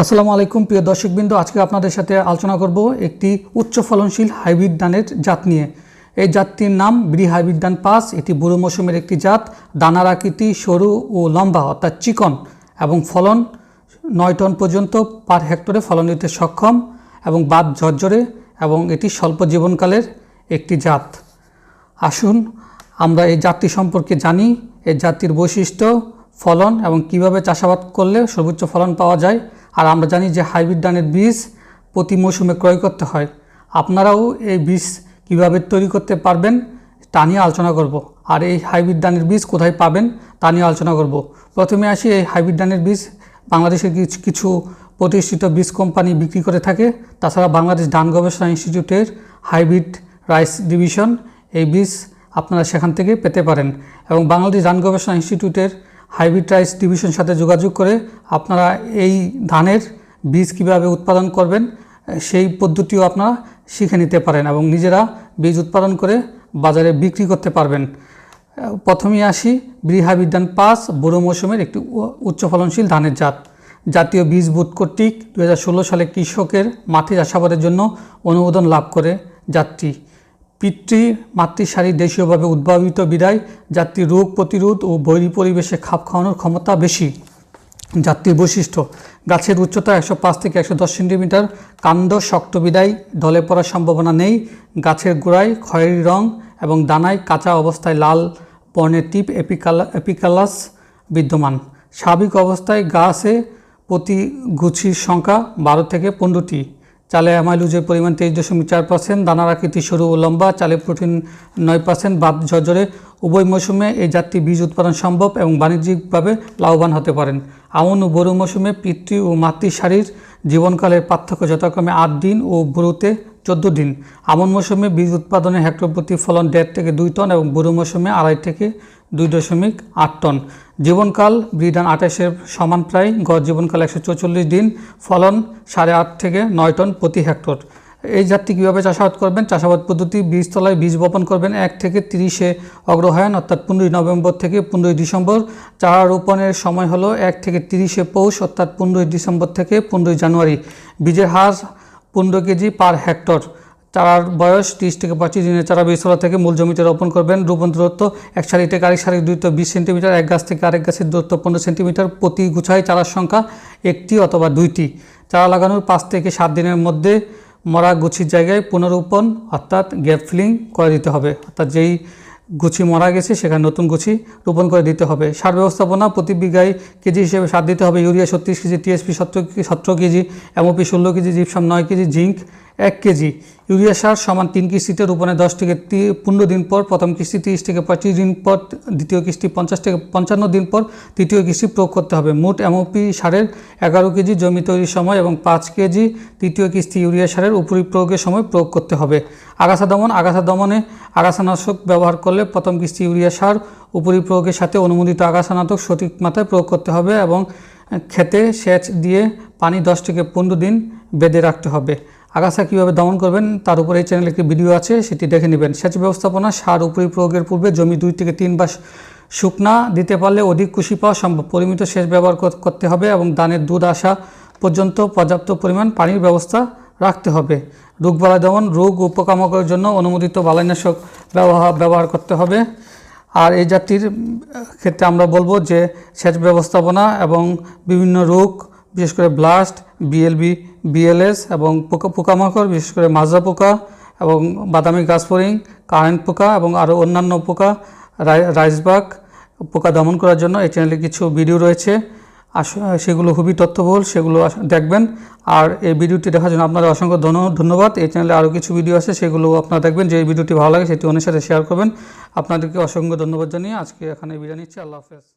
আসসালামু আলাইকুম, প্রিয় দর্শকবৃন্দ। আজকে আপনাদের সাথে আলোচনা করব একটি উচ্চ ফলনশীল হাইব্রিড ধানের জাত নিয়ে। এই জাতটির নাম ব্রি হাইব্রিড ধান পাস এটি বুড়ো মৌসুমের একটি জাত। দানার আকৃতি সরু ও লম্বা, অর্থাৎ চিকন, এবং ফলন নয় টন পর্যন্ত পার হেক্টরে ফলন দিতে সক্ষম এবং বাদ ঝরঝরে, এবং এটি স্বল্প জীবনকালের একটি জাত। আসুন, আমরা এই জাতটি সম্পর্কে জানি। এই জাতির বৈশিষ্ট্য, ফলন এবং কীভাবে চাষাবাদ করলে সর্বোচ্চ ফলন পাওয়া যায়। আর আমরা জানি যে হাইব্রিড ধানের বীজ প্রতি মৌসুমে ক্রয় করতে হয়। আপনারাও এই বীজ কীভাবে তৈরি করতে পারবেন তা নিয়ে আলোচনা করব। আর এই হাইব্রিড ধানের বীজ কোথায় পাবেন তা নিয়ে আলোচনা করব। প্রথমে আসি এই হাইব্রিড ধানের বীজ। বাংলাদেশের কিছু প্রতিষ্ঠিত বীজ কোম্পানি বিক্রি করে থাকে, তাছাড়া বাংলাদেশ ধান গবেষণা ইনস্টিটিউটের হাইব্রিড রাইস ডিভিশন এই বীজ আপনারা সেখান থেকে পেতে পারেন। এবং বাংলাদেশ ধান গবেষণা ইনস্টিটিউটের হাইব্রিড রাইস ডিভিশন সাথে যোগাযোগ করে আপনারা এই ধানের বীজ কীভাবে উৎপাদন করবেন, সেই পদ্ধতিও আপনারা শিখে নিতে পারেন এবং নিজেরা বীজ উৎপাদন করে বাজারে বিক্রি করতে পারবেন। প্রথমেই আসি বৃহাবিদ ধান পাস বুড়ো মৌসুমের একটি উচ্চ ফলনশীল ধানের জাত। জাতীয় বীজ বোর্ড কর্তৃক দু হাজার ষোলো সালে কৃষকের মাঠে চাষাবাদের জন্য অনুমোদন লাভ করে জাতটি। পিতৃ মাতৃসারি দেশীয়ভাবে উদ্ভাবিত বিদায় জাতটি রোগ প্রতিরোধ ও বৈরী পরিবেশে খাপ খাওয়ানোর ক্ষমতা বেশি। জাতির বৈশিষ্ট্য, গাছের উচ্চতা একশো পাঁচ থেকে একশো দশ সেন্টিমিটার, কাণ্ড শক্ত বিদায় ঢলে পড়ার সম্ভাবনা নেই, গাছের গোড়ায় খয়েরি রং এবং দানায় কাঁচা অবস্থায় লাল বর্ণের টিপ এপিকালা, এপিকালাস বিদ্যমান। স্বাভাবিক অবস্থায় গাছে প্রতি গুছির সংখ্যা বারো থেকে পনেরোটি। চালে অ্যামাইলুজের পরিমাণ তেইশ দশমিক চার পার্সেন্ট দানার আকৃতি সরু ও লম্বা, চালে প্রোটিন নয় পার্সেন্ট বাদ ঝরঝরে। উভয় মৌসুমে এই জাতটি বীজ উৎপাদন সম্ভব এবং বাণিজ্যিকভাবে লাভবান হতে পারেন। আমন ও বরু মৌসুমে পিতৃ ও মাতৃ সারির জীবনকালের পার্থক্য যথাক্রমে আট দিন ও বুড়োতে চোদ্দ দিন। আমন মৌসুমে বীজ উৎপাদনে হেক্টর প্রতি ফলন দেড় থেকে দুই টন এবং বুড়ো মৌসুমে আড়াই থেকে দুই দশমিক আট টন। জীবনকাল ব্রিডান আঠাশের সমান প্রায়, গড় জীবনকাল একশো চৌচল্লিশ দিন, ফলন সাড়ে আট থেকে নয় টন প্রতি হেক্টর। এই জাতটি কীভাবে চাষাবাদ করবেন? চাষাবাদ পদ্ধতি, বীজতলায় বীজ বপন করবেন এক থেকে তিরিশে অগ্রহায়ণ, অর্থাৎ পনেরোই নভেম্বর থেকে পনেরোই ডিসেম্বর। চারা রোপণের সময় হলো এক থেকে তিরিশে পৌষ, অর্থাৎ পনেরোই ডিসেম্বর থেকে পনেরোই জানুয়ারি। বীজের হার পনেরো কেজি পার হেক্টর। চারার বয়স তিরিশ থেকে পঁচিশ দিনের চারা বীজতলা থেকে মূল জমিতে রোপণ করবেন। রোপণ দূরত্ব এক সারি থেকে আরেক সারির দূরত্ব বিশ সেন্টিমিটার, এক গাছ থেকে আরেক গাছের দূরত্ব পনেরো সেন্টিমিটার। প্রতি গুছায় চারার সংখ্যা একটি অথবা দুইটি। চারা লাগানোর পাঁচ থেকে সাত দিনের মধ্যে মরা, গুছির জায়গায় পুনরুপণ অর্থাৎ গ্যাপ ফিলিং করে দিতে হবে। অর্থাৎ যেই গুছি মরা গেছে, সেখানে নতুন গুছি রোপণ করে দিতে হবে। সার ব্যবস্থাপনা প্রতি বিঘায় কেজি হিসেবে সার দিতে হবে। ইউরিয়া ছত্রিশ কেজি, টিএসপি সত্তর সতেরো কেজি, এমওপি ষোলো কেজি, জিপসাম নয় কেজি, জিঙ্ক এক কেজি। ইউরিয়া সার সমান তিন কিস্তিতে রোপণে দশ থেকে পনেরো দিন পর প্রথম কিস্তি তিরিশ থেকে পঁচিশ দিন পর দ্বিতীয় কিস্তি পঞ্চাশ থেকে পঞ্চান্ন দিন পর তৃতীয় কিস্তি প্রয়োগ করতে হবে। মোট এমওপি সারের এগারো কেজি জমি তৈরির সময় এবং পাঁচ কেজি তৃতীয় কিস্তি ইউরিয়া সারের উপরি প্রয়োগের সময় প্রয়োগ করতে হবে। আগাছা দমন আগাছা দমনে আগাছানাশক ব্যবহার করলে প্রথম কিস্তি ইউরিয়া সার উপরি প্রয়োগের সাথে অনুমোদিত আগাছানাশক সঠিক মাত্রায় প্রয়োগ করতে হবে এবং খেতে সেচ দিয়ে পানি দশ থেকে পনেরো দিন বেঁধে রাখতে হবে। আগাছা কীভাবে দমন করবেন, তার উপরে এই চ্যানেলে একটি ভিডিও আছে, সেটি দেখে নেবেন। সেচ ব্যবস্থাপনা, সার উপরি প্রয়োগের পূর্বে জমি দুই থেকে তিনবার শুকনা দিতে পারলে অধিক কুশি পাওয়া সম্ভব। পরিমিত সেচ ব্যবহার করতে হবে এবং দানের দুধ আসা পর্যন্ত পর্যাপ্ত পরিমাণ পানির ব্যবস্থা রাখতে হবে। রোগবালাই দমন, রোগ ও জন্য অনুমোদিত বালাইনাশক ব্যবহার ব্যবহার করতে হবে। আর এই জাতির ক্ষেত্রে আমরা বলব যে সেচ ব্যবস্থাপনা এবং বিভিন্ন রোগ বিশেষ করে ব্লাস্ট বিএলবি বিএলএস এবং পোকা, পোকামাকড়, বিশেষ করে মাজরা পোকা এবং বাদামি গাছ ফড়িং, কারেন্ট পোকা এবং আরও অন্যান্য পোকা রাইসবাগ পোকা দমন করার জন্য এই চ্যানেলে কিছু ভিডিও রয়েছে। আস- সেগুলো খুবই তথ্যবহুল, সেগুলো দেখবেন। আর এই ভিডিওটি দেখার জন্য আপনাদের অসংখ্য ধন্য- ধন্যবাদ। এই চ্যানেলে আরও কিছু ভিডিও আছে, সেগুলো আপনারা দেখবেন। যে এই ভিডিওটি ভালো লাগে, সেটি অন্যের সাথে শেয়ার করবেন। আপনাদেরকে অসংখ্য ধন্যবাদ জানিয়ে আজকে এখানে বিদায় নিচ্ছি। আল্লাহ হাফেজ।